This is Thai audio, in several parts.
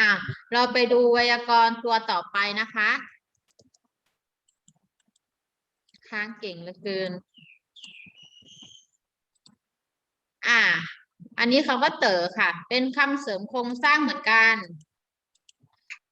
อะเราไปดูไวยากรณ์ตัวต่อไปนะคะ ค้างเก่งเหลือเกิน อะอันนี้คำว่าเต๋อค่ะ เป็นคำเสริมโครงสร้างเหมือนกัน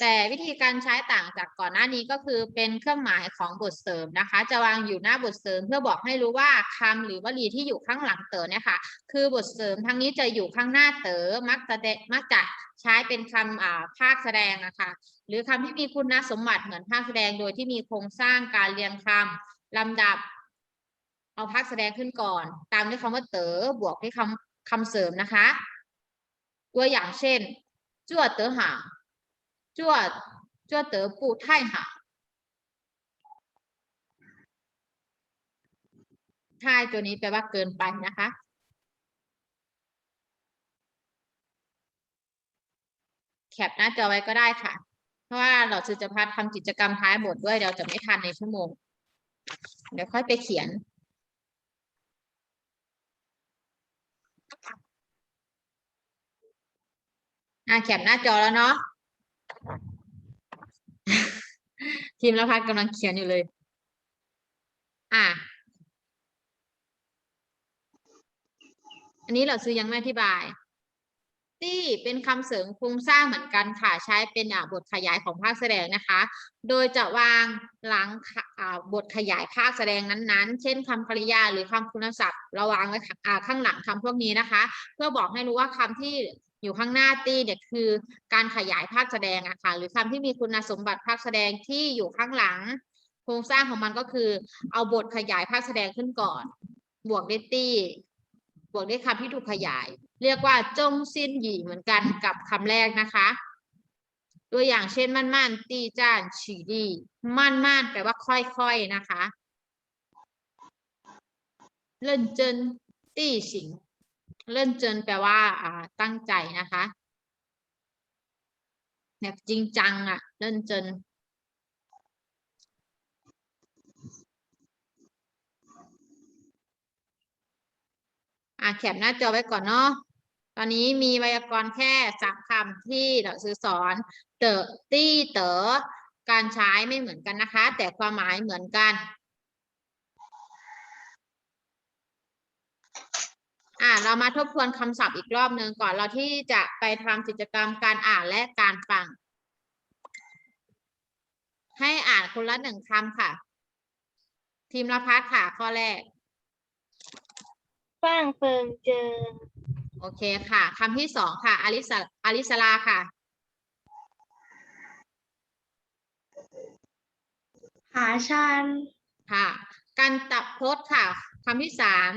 แต่วิธีการใช้ต่างจากก่อนหน้านี้ก็คือเป็นเครื่องหมายของบทเสริมนะคะ จะวางอยู่หน้าบทเสริมเพื่อบอกให้รู้ว่าคำหรือวลีที่อยู่ข้างหลังเต๋อเนี่ยค่ะคือบทเสริมทั้งนี้จะอยู่ข้างหน้าเต๋อมักจะเดมักจะใช้เป็นคำอ่าภาคแสดงนะคะหรือคำที่มีคุณสมบัติเหมือนภาคแสดงโดยที่มีโครงสร้างการเรียงคำลำดับ เอาภาคแสดงขึ้นก่อน ตามด้วยคำว่าเต๋อบวกด้วยคำคำเสริมนะคะ ตัวอย่างเช่นจั่วเต๋อหาง จั่วจั่วเต๋อปูไท่หางท่ายตัวนี้แปลว่าเกินไปนะคะ แคปหน้าจอไว้ก็ได้ค่ะ เพราะว่าเราจะจะพัดทำกิจกรรมท้ายบทด้วยเราจะไม่ทันในชั่วโมง เดี๋ยวค่อยไปเขียนอะแคปหน้าจอแล้วเนาะ ทีมละพัดกำลังเขียนอยู่เลย อะ อันนี้เราซื้อยังไม่อธิบาย ตี้เป็นคำเสริมโครงสร้างเหมือนกันค่ะ ใช้เป็นบทขยายของภาคแสดงนะคะ โดยจะวางหลังบทขยายภาคแสดงนั้นๆ เช่นคำกริยาหรือคำคุณศัพท์เราวางไว้ข้างหลังคำพวกนี้นะคะ เพื่อบอกให้รู้ว่าคำที่ อยู่ข้างหน้าตี้เนี่ยคือการขยายภาคแสดงอะค่ะหรือคำที่มีคุณสมบัติภาคแสดงที่อยู่ข้างหลัง โครงสร้างของมันก็คือ เอาบทขยายภาคแสดงขึ้นก่อน บวกด้วยตี้ บวกด้วยคำที่ถูกขยาย เรียกว่าจงซินหยีเหมือนกันกับคำแรกนะคะตัวอย่างเช่น มั่นมั่นตีจ้านฉีดีมั่นมั่นแปลว่าค่อยๆนะคะเล่นเจนตี้สิง เล่นเจินแปลว่าอ่าตั้งใจนะคะแบบจริงจังอะ่ะเล่นเจินอะแคปหน้าจอไว้ก่อนเนาะตอนนี้มีไวยากรณ์แค่สามคำที่เราซื้อสอน เตอตี้เต๋อการใช้ไม่เหมือนกันนะคะ แต่ความหมายเหมือนกัน อ่าเรามาทบทวนคำศัพท์อีกรอบหนึ่งก่อนเราที่จะไปทำกิจกรรมการอ่านและการฟัง ให้อ่านคนละหนึ่งคำค่ะ ทีมละพัดค่ะข้อแรกฟ่างเฟิงเจิงโอเคค่ะคำที่สองค่ะอลิสาอลิสลาค่ะหาชันค่ะ กันตับพจน์ค่ะคำที่สาม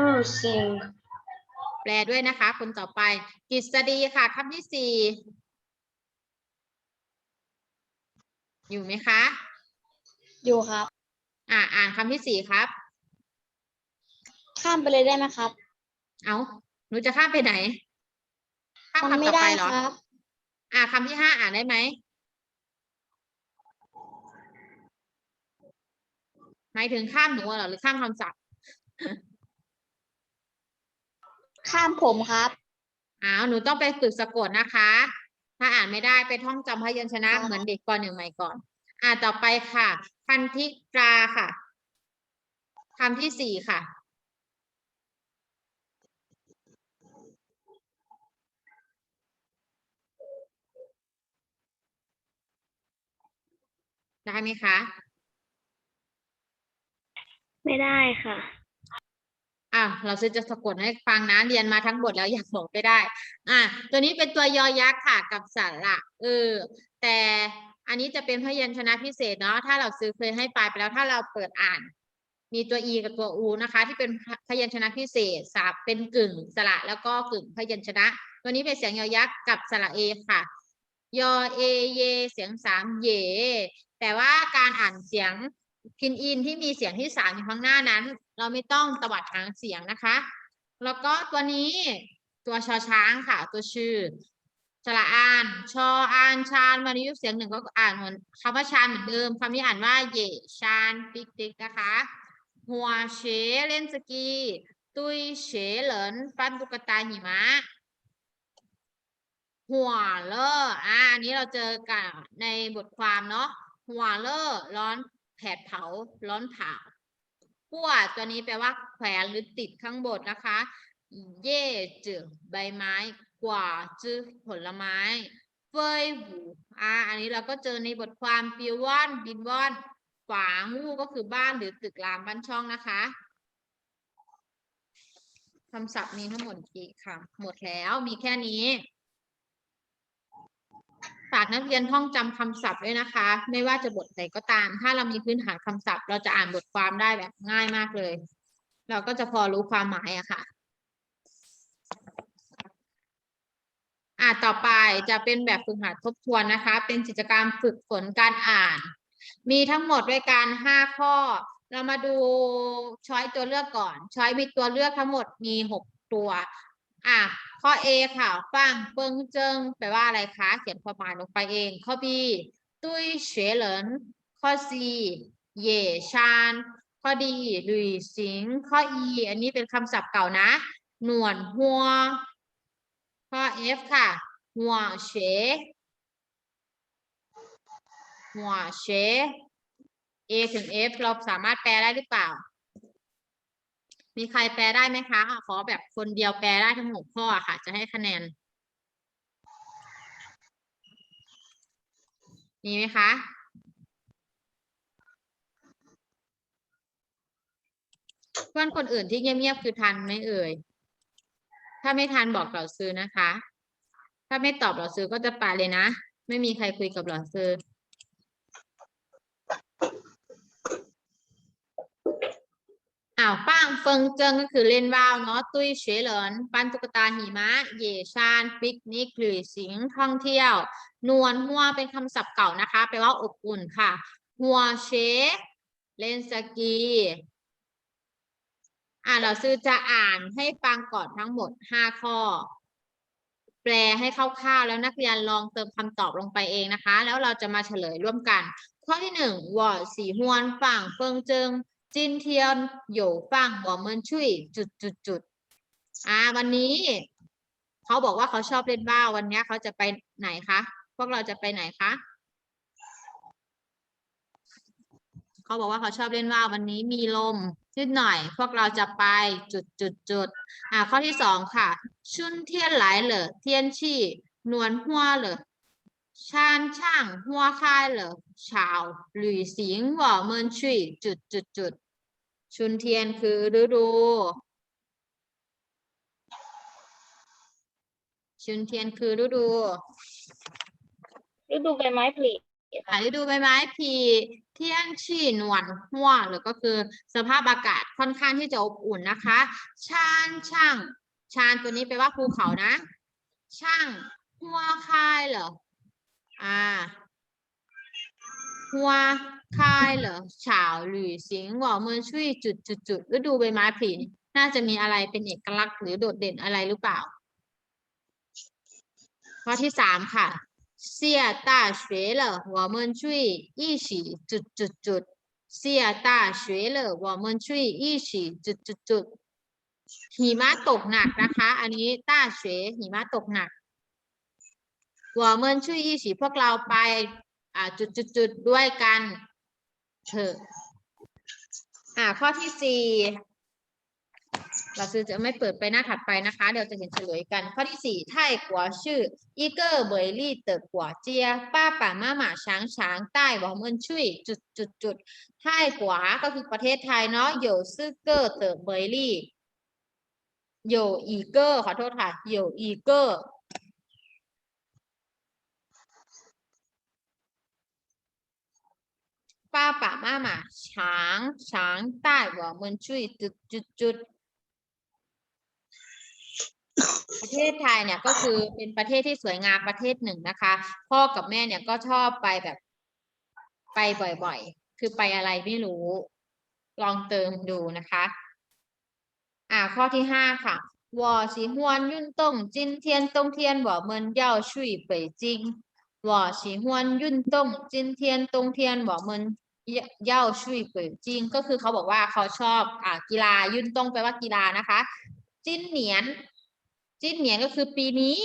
รูซิงแปลด้วยนะคะ คนต่อไปกฤษฎีค่ะคำที่สี่อยู่ไหมคะ อยู่ครับ อ่าอ่านคำที่สี่ครับ ข้ามไปเลยได้ไหมครับ เอาหนูจะข้ามไปไหน ข้ามมันคำไม่ต่อได้ไปเหรอ ครับ อ่าคำที่ห้าอ่านได้ไหม หมายถึงข้ามหนูเหรอหรือข้ามคำศัพท์ ข้ามผมครับ อ้าวหนูต้องไปฝึกสะกดนะคะ ถ้าอ่านไม่ได้ไปท่องจำพยัญชนะค่ะเหมือนเด็กปหนึ่งใหม่ก่อน อ่าต่อไปค่ะ พันธิกราค่ะคำที่สี่ค่ะ ได้ไหมคะ ไม่ได้ค่ะ อะเราซื้อจะสะกดให้ฟังนะเรียนมาทั้งบทแล้วอยากบอกไปได้ อะตัวนี้เป็นตัวยอยักษ์ค่ะกับสระเออแต่อันนี้จะเป็นพยัญชนะพิเศษเนาะถ้าเราซื้อเคยให้ปลายไปแล้วถ้าเราเปิดอ่าน มีตัว e กับตัว u นะคะ ที่เป็นพยัญชนะพิเศษสาบเป็นกึ่งสระแล้วก็กึ่งพยัญชนะ ตัวนี้เป็นเสียงยอยักษ์กับสระเอค่ะ ยอเอเย เสียงสามเย แต่ว่าการอ่านเสียง พินอินที่มีเสียงที่สามอยู่ข้างหน้านั้น เราไม่ต้องตวัดหางเสียงนะคะ แล้วก็ตัวนี้ตัวชอช้างค่ะ ตัวชื่อสระอาน ชออานชานวันนี้ยุบเสียงหนึ่งก็อ่านเหมือนคำว่าชานเหมือนเดิมคำนี้อ่านว่าเยชานปิกติกนะคะ หัวเฉเล่นสกี ตุยเฉเหลินปั้นตุ๊กตาหิมะ หัวเลออ่าอันนี้เราเจอกันในบทความเนาะหัวเลอร้อน แผดเผาร้อนเผาพั่วตัวนี้แปลว่าแขวนหรือติดข้างบนนะคะ เย่จือใบไม้ กว่าจือผลไม้ เฟยหูอ่าอันนี้เราก็เจอในบทความปิวว่อนบินว่อนฝางูก็คือบ้านหรือตึกรามบ้านช่องนะคะคำศัพท์มีทั้งหมดกี่คำหมดแล้วมีแค่นี้ ฝากนักเรียนท่องจำคำศัพท์ด้วยนะคะ ไม่ว่าจะบทไหนก็ตาม ถ้าเรามีพื้นฐานคำศัพท์ เราจะอ่านบทความได้แบบง่ายมากเลย เราก็จะพอรู้ความหมายอะค่ะอ่าต่อไปจะเป็นแบบฝึกหัดทบทวนนะคะ เป็นกิจกรรมฝึกฝนการอ่าน มีทั้งหมดด้วยกันห้าข้อ เรามาดูช้อยตัวเลือกก่อน ช้อยมีตัวเลือกทั้งหมดมีหกตัว อะ ข้อ A ค่ะฟังเปิงเจิงแปลว่าอะไรคะ เขียนความหมายลงไปเอง ข้อ B ตุ้ยเฉเหรินข้อ C เหย่ชานข้อ D หลุยสิง ข้อ E อันนี้เป็นคำศัพท์เก่านะ หนวดหัว ข้อ F ค่ะ หัวเฉหัวเฉ A ถึง F เราสามารถแปลได้หรือเปล่า มีใครแปลได้ไหมคะ ขอแบบคนเดียวแปลได้ทั้งหกข้อค่ะ จะให้คะแนน มีไหมคะเพื่อนคนอื่นที่เงียบๆคือทันไหมเอ่ย ถ้าไม่ทันบอกเหล่าซื้อนะคะ ถ้าไม่ตอบเหล่าซื้อก็จะไปเลยนะ ไม่มีใครคุยกับเหล่าซื้อ อ้าวป้างเฟิงเจิงก็คือเล่นว่าวเนาะตุ้ยเฉยเหลินปั้นตุ๊กตาหิมะ เหย่ชานปิกนิกหรือสิงท่องเที่ยว นวลหัวเป็นคำศัพท์เก่านะคะแปลว่าอบอุ่นค่ะ หัวเชเล่นสกีอ่าเราซื้อจะอ่านให้ฟังก่อนทั้งหมดห้าข้อ แปลให้คร่าวๆแล้วนักเรียนลองเติมคำตอบลงไปเองนะคะ แล้วเราจะมาเฉลยร่วมกัน ข้อที่หนึ่งเฟิงเจิง จินเทียนอยฟังบ่เมินชุยจุดจุดจุดอ่าวันนี้เขาบอกว่าเขาชอบเล่นบ้าววันนี้เขาจะไปไหนคะ พวกเราจะไปไหนคะเขาบอกว่าเขาชอบเล่นว่าววันนี้มีลมนิดหน่อย พวกเราจะไปจุดจุดจุดอ่าข้อที่สองค่ะ ชุนเทียนไหลเหลอเทียนชี่นวลหัวเหลอ ชานช่างหัวคายเหรอชาวหลุยสิงหัวเมินชุยจุดจุดจุดชุนเทียนคือฤดู ชุนเทียนคือฤดูฤดูใบไม้ผลิค่ะฤดูใบไม้ผลิเที่ยงชี่นวลหัวหรือก็คือสภาพอากาศค่อนข้างที่จะอบอุ่นนะคะ ชานช่าง ชานตัวนี้แปลว่าภูเขานะ ช่างหัวคายเหรอ อ่าหัวคายเหรอชาวหรือสิงห์วอเมินชุยจุดจุดจุดฤดูใบไม้ผลิน่าจะมีอะไรเป็นเอกลักษณ์หรือโดดเด่นอะไรหรือเปล่า ข้อที่สามค่ะเสียตาเสวยเหรอหัวเมินชุยอีสีจุดจุดจุดเสียตาเสวยเหรอหัวเมินชุยอีสีจุดจุดจุดหิมะตกหนักนะคะ อันนี้ต้าเสวยหิมะตกหนัก 我们去一起พวกเราไป อ่าจุดจุดจุดด้วยกันเถอะอ่า ข้อที่สี่เราซื้อจะไม่เปิดไปหน้าถัดไปนะคะ เดี๋ยวจะเห็นเฉลยกัน ข้อที่สี่ไทยกัวชื่ออีเกอร์เบยลี่เตอร์กัวเจีย ป้าป่ามาหมาช้างช้างใต้หวอเมินชุยจุดจุดจุดไทยกัวก็คือประเทศไทยเนาะโยซึเกอร์เตอร์เบยลี่โยอีเกอร์ขอโทษค่ะโยอีเกอร์ ป้าป่ามาหมาช้างช้างใต้หัวเมืองชุยจุดจุดจุดประเทศไทยเนี่ยก็คือเป็นประเทศที่สวยงามประเทศหนึ่งนะคะ พ่อกับแม่เนี่ยก็ชอบไปแบบ ไปบ่อยๆ คือไปอะไรไม่รู้ ลองเติมดูนะคะ อ่า ข้อที่ห้าค่ะ我喜欢运动今天冬天我们要去北京我喜欢运动今天冬天我 เย่าชุยเกยจริงก็คือเขาบอกว่าเขาชอบอ่ากีฬายุ่นต้องแปลว่ากีฬานะคะ จิ้นเหนียน จิ้นเหนียนก็คือปีนี้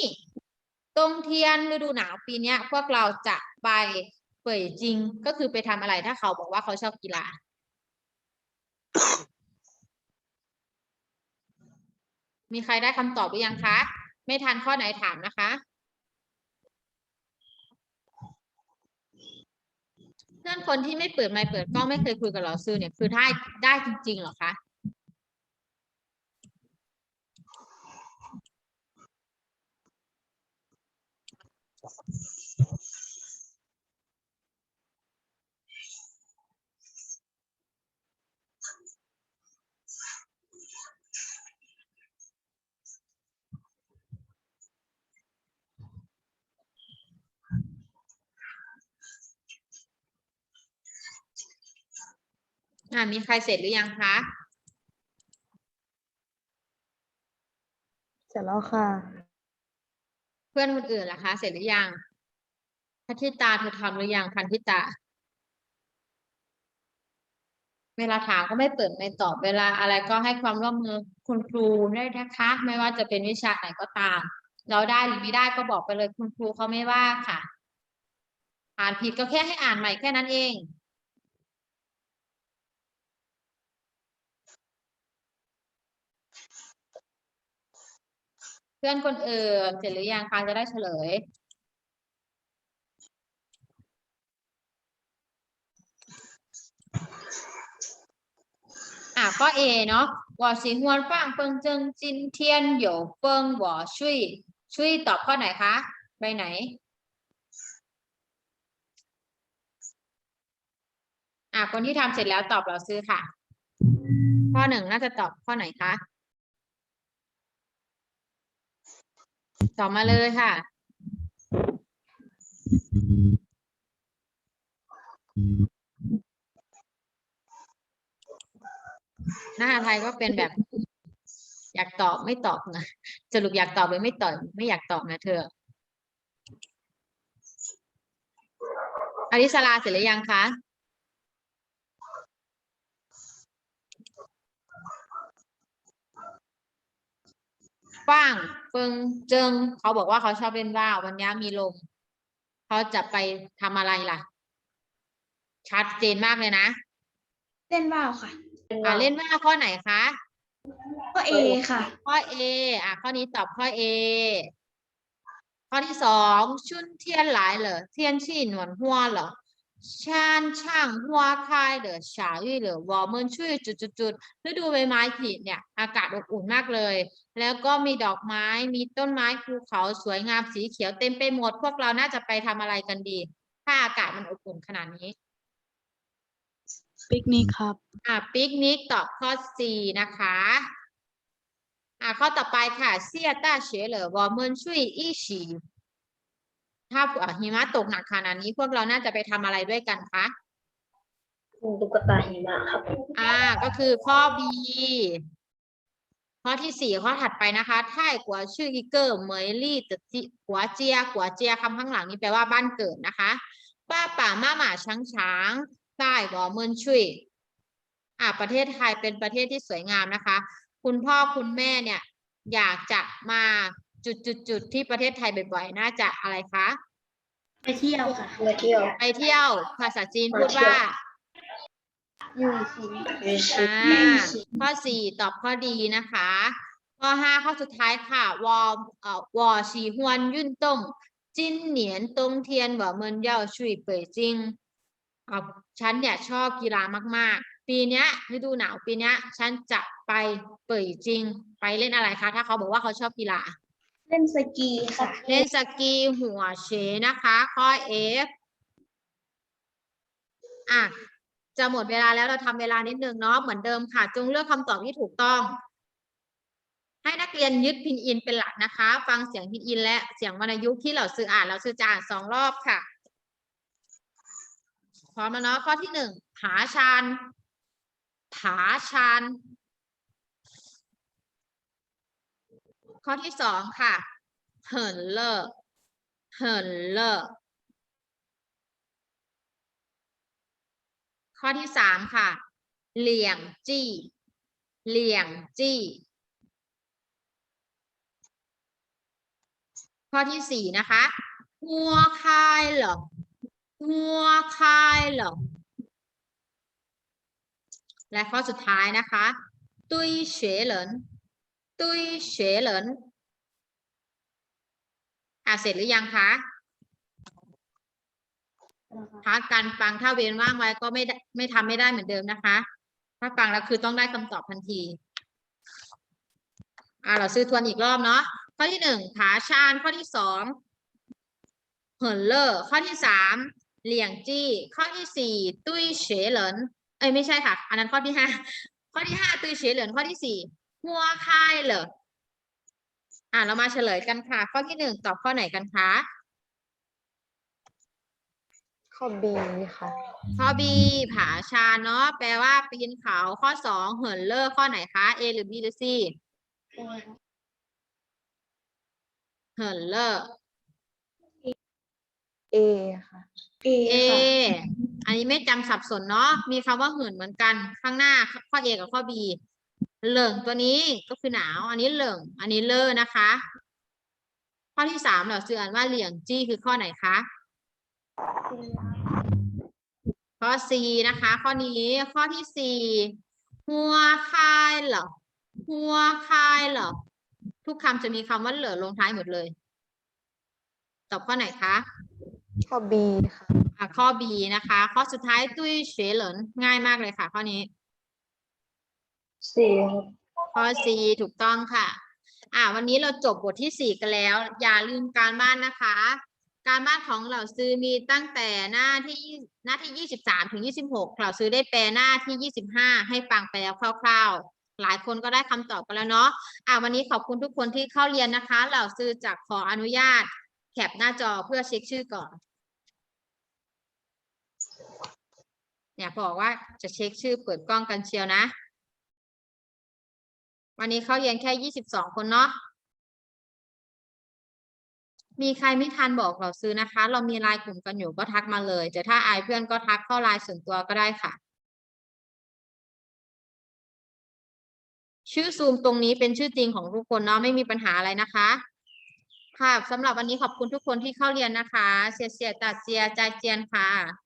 ตรงเทียนฤดูหนาวปีนี้พวกเราจะไปเปยจริงก็คือไปทำอะไรถ้าเขาบอกว่าเขาชอบกีฬามีใครได้คำตอบหรือยังคะ ไม่ทันข้อไหนถามนะคะ เพื่อนคนที่ไม่เปิดไมค์เปิดกล้องไม่เคยคุยกับเราซื้อเนี่ยคือได้ได้จริงๆหรอคะ อ่ามีใครเสร็จหรือยังคะเสร็จแล้วค่ะ เพื่อนคนอื่นล่ะคะ เสร็จหรือยังพัทิตาเธอทำหรือยังพันธิตา เวลาถามก็ไม่เปิดไม่ตอบเวลาอะไรก็ให้ความร่วมมือคุณครูได้นะคะ ไม่ว่าจะเป็นวิชาไหนก็ตาม เราได้หรือไม่ได้ก็บอกไปเลยคุณครูเขาไม่ว่าค่ะ อ่านผิดก็แค่ให้อ่านใหม่แค่นั้นเอง พื่อนคนอื่นเสร็จหรือยังคะจะได้เฉลย อะข้อ A เนาะว่าสิงวนฟังเฟิงเจิงจินเทียนหยวเฟิงว่อช่วยช่วยตอบข้อไหนคะไปไหน อะคนที่ทำเสร็จแล้วตอบเราซื้อค่ะ ข้อหนึ่งน่าจะตอบข้อไหนคะ ตอบมาเลยค่ะ หน้าไทยก็เป็นแบบ อยากตอบไม่ตอบนะสรุปอยากตอบหรือไม่ตอบไม่อยากตอบนะเธออริสลาเสร็จหรือยังคะ ฟ้างเฟิงเจิงเขาบอกว่าเขาชอบเล่นว่าววันนี้มีลมเขาจะไปทำอะไรล่ะ ชัดเจนมากเลยนะเล่นว่าวค่ะอ่าเล่นว่าวข้อไหนคะก็เอค่ะ ข้อ A อะข้อนี้ตอบข้อ A ข้อที่สองชุนเทียนหลายเหรอเทียนชี่หนวนหัวเหรอ ชานช่างหัวคายเหรอฉาวี่เหรอวอเมินช่วยจุดจุดจุดฤดูใบไม้ผลิเนี่ยอากาศอบอุ่นมากเลย แล้วก็มีดอกไม้มีต้นไม้ภูเขาสวยงามสีเขียวเต็มไปหมด พวกเราน่าจะไปทำอะไรกันดี ถ้าอากาศมันอบอุ่นขนาดนี้ปิกนิกครับอะปิกนิกตอบข้อ C นะคะอะข้อต่อไปค่ะเซียต้าเฉเหลอวอเมินช่วยอีฉี ถ้าอะหิมะตกหนักขนาดนี้พวกเราน่าจะไปทำอะไรด้วยกันคะตุ๊กตาหิมะครับ อ่า ก็คือข้อ B ข้อที่สี่ข้อถัดไปนะคะท่ายกัวชื่ออีเกอร์เหมยลี่จะจิกัวเจียกัวเจียคำข้างหลังนี้แปลว่าบ้านเกิดนะคะป้าป่าม่าหมาช้างช้างใต้บอเมินชุยอ่าประเทศไทยเป็นประเทศที่สวยงามนะคะ คุณพ่อคุณแม่เนี่ย อยากจะมา จุดจุดจุดๆๆที่ประเทศไทยบ่อยๆ น่าจะอะไรคะ ไปเที่ยวค่ะมาเที่ยวไปเที่ยว ภาษาจีนพูดว่ายูซีอ่าข้อสี่ตอบข้อดีนะคะ ข้อห้าข้อสุดท้ายค่ะ วอเอ่อวอฉีฮวนยุ่นตงจินเหนียนตงเทียนเหวเมินเย่าชุยเป่ยจิงอ่าฉันเนี่ยชอบกีฬามากๆ ปีเนี้ยฤดูหนาวปีเนี้ย ฉันจะไปเป่ยจิง ไปเล่นอะไรคะ ถ้าเขาบอกว่าเขาชอบกีฬา เล่นสกีค่ะ เล่นสกีหัวเฉนะคะ ข้อ F อะ จะหมดเวลาแล้วเราทำเวลานิดนึงเนาะเหมือนเดิมค่ะ จงเลือกคำตอบที่ถูกต้อง ให้นักเรียนยึดพินอินเป็นหลักนะคะ ฟังเสียงพินอิน และเสียงวรรณยุกต์ที่เราซื้ออ่านเราซื้อจะอ่านสองรอบค่ะ พร้อมแล้วเนาะข้อที่หนึ่งผาชานผาชาน ข้อที่สองค่ะเหินเลอเหินเลอข้อที่สามค่ะ เหลี่ยงจี้ เหลี่ยงจี้ ข้อที่สี่นะคะหัวคายเหรอหัวคายเหรอและข้อสุดท้ายนะคะ ตุยเฉเหริน ตุยเฉเหรินอะเสร็จหรือยังคะพักการฟังถ้าเว้นว่างไว้ก็ไม่ได้ไม่ทำไม่ได้เหมือนเดิมนะคะ ถ้าฟังแล้วคือต้องได้คำตอบทันทีอ่าเราซื้อทวนอีกรอบเนาะข้อที่หนึ่งผาชาญข้อที่สองเหินเลอร์ข้อที่สามเหลี่ยงจี้ ข้อที่สี่ตุ้ยเฉเหลินเอ้ยไม่ใช่ค่ะ อันนั้นข้อที่ห้าข้อที่ห้าตุ้ยเฉเหลินข้อที่สี่ หัวคายเหรออ่าเรามาเฉลยกันค่ะ ข้อที่หนึ่งตอบข้อไหนกันคะข้อบีค่ะ ข้อ B ผาชาญเนาะแปลว่าปีนเขาข้อสองเหินเลอร์ข้อไหนคะ A หรือ B หรือ C เหินเลอร์เอค่ะเอ A ค่ะอันนี้ไม่จำสับสนเนาะมีคำว่าเหินเหมือนกัน ข้างหน้าข้อ A กับข้อ B เหลิงตัวนี้ก็คือหนาว อันนี้เหลิงอันนี้เลอร์นะคะ ข้อที่สามเราซื้ออ่านว่าเหลี่ยงจี้คือข้อไหนคะข้อ C นะคะ ข้อนี้ข้อที่สี่หัวคายเหรอหัวคายเหรอทุกคำจะมีคำว่าเหลือลงท้ายหมดเลย ตอบข้อไหนคะข้อบีค่ะอะข้อ B นะคะ ข้อสุดท้ายตุ้ยเฉเหลินง่ายมากเลยค่ะ ข้อนี้ สี่ครับข้อ C ถูกต้องค่ะ อ่า วันนี้เราจบบทที่สี่กันแล้ว อย่าลืมการบ้านนะคะ การบ้านของเหล่าซื้อมีตั้งแต่หน้าที่หน้าที่ยี่สิบสามถึงยี่สิบหกเหล่าซื้อได้แปลหน้าที่ยี่สิบห้าให้ฟังไปแล้วคร่าว ๆ หลายคนก็ได้คำตอบกันแล้วเนาะ อ่า วันนี้ขอบคุณทุกคนที่เข้าเรียนนะคะ เหล่าซื้อจะขออนุญาต แคปหน้าจอเพื่อเช็คชื่อก่อน เนี่ยบอกว่าจะเช็คชื่อเปิดกล้องกันเชียวนะ วันนี้เข้าเรียนแค่ยี่สิบสองคนเนาะมีใครไม่ทันบอกเราซื้อนะคะ เรามีไลน์กลุ่มกันอยู่ก็ทักมาเลยแต่ถ้าอายเพื่อนก็ทักเข้าไลน์ส่วนตัวก็ได้ค่ะ ชื่อซูมตรงนี้เป็นชื่อจริงของทุกคนเนาะไม่มีปัญหาอะไรนะคะ ค่ะสำหรับวันนี้ขอบคุณทุกคนที่เข้าเรียนนะคะ เสียเสียตัดเจียใจเจียนค่ะ